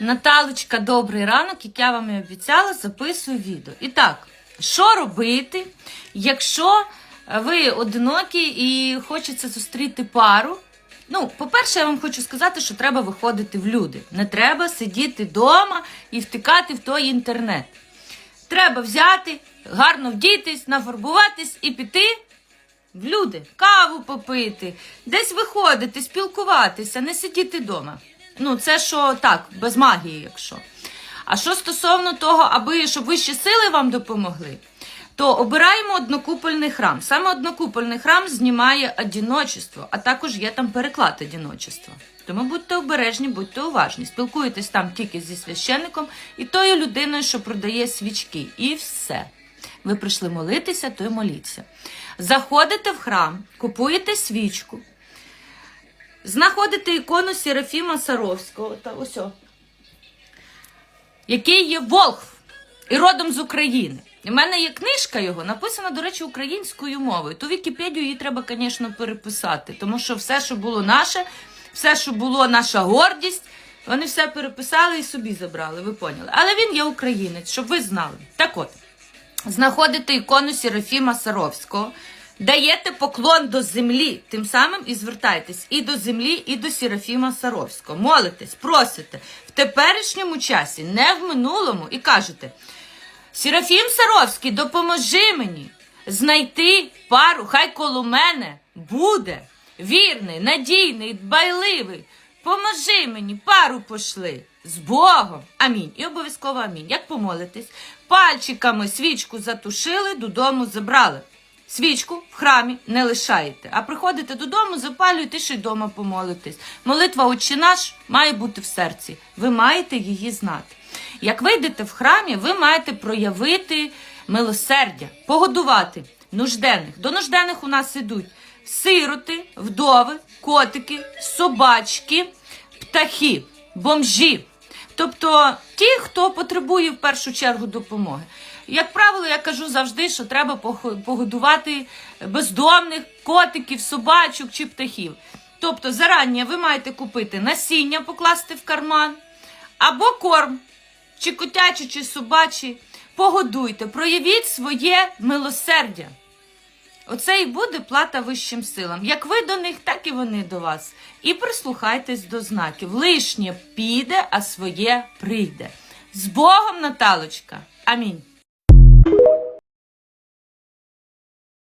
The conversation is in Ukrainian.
Наталочка, добрий ранок, як я вам і обіцяла, записую відео. І так, що робити, якщо ви одинокі і хочеться зустріти пару? Ну, по-перше, я вам хочу сказати, що треба виходити в люди. Не треба сидіти вдома і втикати в той інтернет. Треба взяти, гарно вдітись, нафарбуватись і піти в люди, каву попити, десь виходити, спілкуватися, не сидіти вдома. Ну, це що так, без магії, якщо. А що стосовно того, аби щоб вищі сили вам допомогли, то обираємо однокупольний храм. Саме однокупольний храм знімає одіночество, а також є там переклад одіночества. Тому будьте обережні, будьте уважні. Спілкуйтесь там тільки зі священником і тою людиною, що продає свічки. І все. Ви прийшли молитися, то й моліться. Заходите в храм, купуєте свічку, знаходите ікону Серафіма Саровського, та ось, який є Волхв і родом з України. У мене є книжка його, написана, до речі, українською мовою. Ту Вікіпедію її треба, звісно, переписати, тому що все, що було наше, все, що було наша гордість, вони все переписали і собі забрали, ви поняли. Але він є українець, щоб ви знали. Так от, знаходите ікону Серафіма Саровського, даєте поклон до землі, тим самим і звертайтесь і до землі, і до Серафіма Саровського. Молитесь, просите в теперішньому часі, не в минулому, і кажете. Серафім Саровський, допоможи мені знайти пару, хай коло мене буде вірний, надійний, дбайливий. Поможи мені, пару пошли з Богом. Амінь. І обов'язково амінь. Як помолитесь? Пальчиками свічку затушили, додому забрали. Свічку в храмі не лишаєте, а приходите додому, запалюєте, ще й вдома помолитесь. Молитва «Отче наш має бути в серці. Ви маєте її знати. Як вийдете в храмі, ви маєте проявити милосердя, погодувати нужденних. До нужденних у нас ідуть сироти, вдови, котики, собачки, птахи, бомжі. Тобто ті, хто потребує в першу чергу допомоги. Як правило, я кажу завжди, що треба погодувати бездомних котиків, собачок чи птахів. Тобто, зарані ви маєте купити насіння, покласти в карман, або корм, чи котячий, чи собачий. Погодуйте, проявіть своє милосердя. Оце і буде плата вищим силам. Як ви до них, так і вони до вас. І прислухайтесь до знаків. Лишнє піде, а своє прийде. З Богом, Наталочка. Амінь.